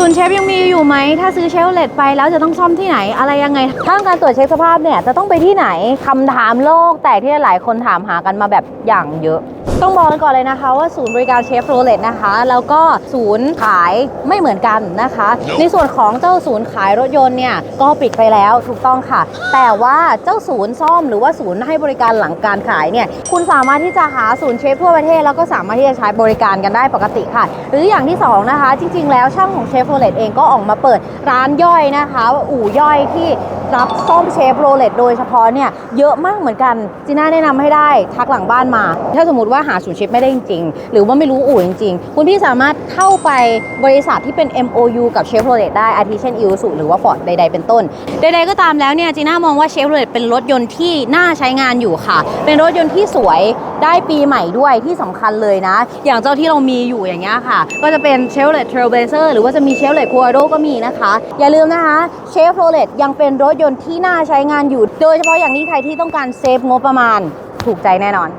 ศูนย์เชฟยังมีอยู่ไหม ถ้าซื้อเชฟเลตไปแล้วจะต้องซ่อมที่ไหนอะไรยังไง ถ้าต้องการตรวจเช็คสภาพเนี่ยจะต้องไปที่ไหนคำถามโลก แต่ที่หลายคนถามหากันมาแบบอย่างเยอะ ต้องบอกกันก่อนเลยนะคะว่าศูนย์บริการเชฟโรเลตนะคะ แล้วก็ศูนย์ขายไม่เหมือนกันนะคะ ในส่วนของเจ้าศูนย์ขายรถยนต์เนี่ยก็ปิดไปแล้วถูกต้องค่ะ แต่ว่าเจ้าศูนย์ซ่อมหรือว่าศูนย์ให้บริการหลังการขายเนี่ยคุณสามารถที่จะหาศูนย์เชฟทั่วประเทศแล้วก็สามารถที่จะใช้บริการกันได้ปกติค่ะ หรืออย่างที่สองนะคะจริง ๆ แล้วช่างของเชฟฟโรเลตเองก็ออกมาเปิดร้านย่อยนะคะ อู่ย่อยที่รับซ่อมเชฟโรเลตโดยเฉพาะเนี่ยเยอะมากเหมือนกันจีน่าแนะนำให้ได้ทักหลังบ้านมา ถ้าสมมติว่าหาศูนย์เชฟไม่ได้จริง ๆ หรือว่าไม่รู้อู่จริง ๆ คุณพี่สามารถเข้าไปบริษัทที่เป็น MOU กับเชฟโรเลตได้อาทิเช่นอิวสุหรือว่าฟอร์ดใด ๆ เป็นต้น ใด ๆ ก็ตามแล้วเนี่ยจีน่ามองว่าเชฟโรเลตเป็นรถยนต์ที่น่าใช้งานอยู่ค่ะ เป็นรถยนต์ที่สวย ได้ปีใหม่ด้วยที่สำคัญเลยนะ อย่างเจ้าที่เรามีอยู่อย่างเงี้ยค่ะ ก็จะเป็นเชฟเลตเทรลเบเซอร์หรือว่าจะมีเชฟเลตคูอาโดก็มีนะคะ อย่าลืมนะคะเชฟโรเลตยังเป็นรถยนต์ที่น่าใช้งานอยู่ โดยเฉพาะอย่างนี้ใครที่ต้องการเซฟงบประมาณถูกใจแน่นอน